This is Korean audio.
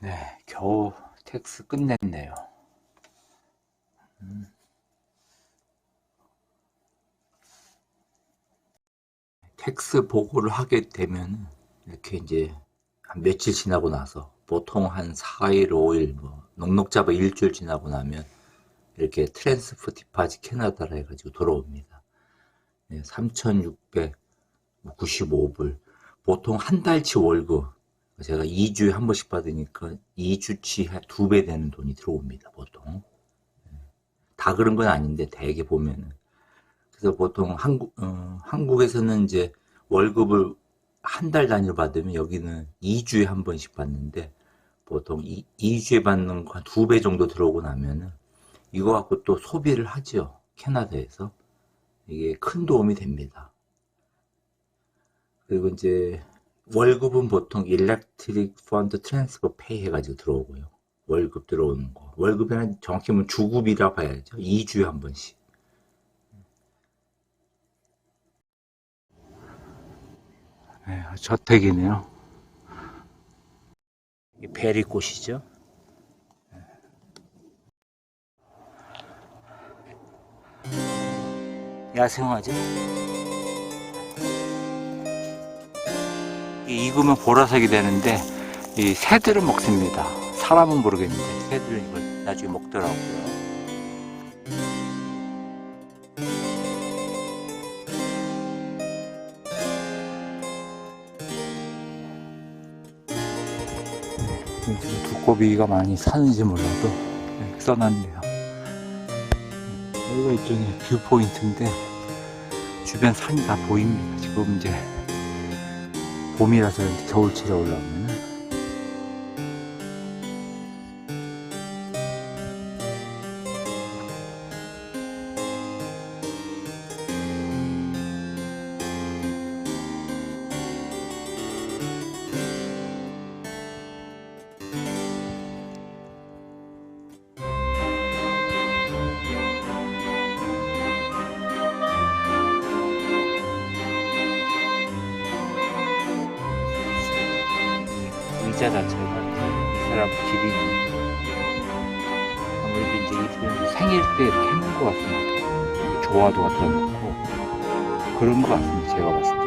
네, 겨우 텍스 끝냈네요. 음. 텍스 보고를 하게 되면 이렇게 이제 한 며칠 지나고 나서 보통 한 4일, 5일, 뭐 넉넉 잡아 일주일 지나고 나면 이렇게 트랜스퍼 디파지 캐나다라 해가지고 돌아옵니다. 네, 3,695불. 보통 한 달치 월급. 제가 2주에 한 번씩 받으니까 2주치 두 배 되는 돈이 들어옵니다, 보통. 다 그런 건 아닌데, 대개 보면은. 그래서 보통 한국, 어, 한국에서는 이제 월급을 한 달 단위로 받으면 여기는 2주에 한 번씩 받는데, 보통 이, 2주에 받는 거 한 두 배 정도 들어오고 나면은, 이거 갖고 또 소비를 하죠. 캐나다에서. 이게 큰 도움이 됩니다. 그리고 이제 월급은 보통 일렉트릭 펀드 트랜스퍼 페이 해가지고 들어오고요. 월급 들어오는 거. 월급은 정확히 보면 주급이라 봐야죠. 2주에 한 번씩. 네, 저택이네요. 베리꽃이죠. 야생화죠. 익으면 보라색이 되는데 이 새들은 먹습니다. 사람은 모르겠는데 새들은 이걸 나중에 먹더라고요. 네, 두꺼비가 많이 사는지 몰라도 이렇게 써놨네요. 여기가 이쪽에 뷰 포인트인데 주변 산이 다 보입니다. 지금 이제 봄이라서 겨울철에 올라오면 의자 자체가 이 사람 길이 아무래도 이제 이분 생일 때 이렇게 해놓은 것 같습니다. 좋아도 갖다 놓고 그런 것 같습니다. 제가 봤을 때.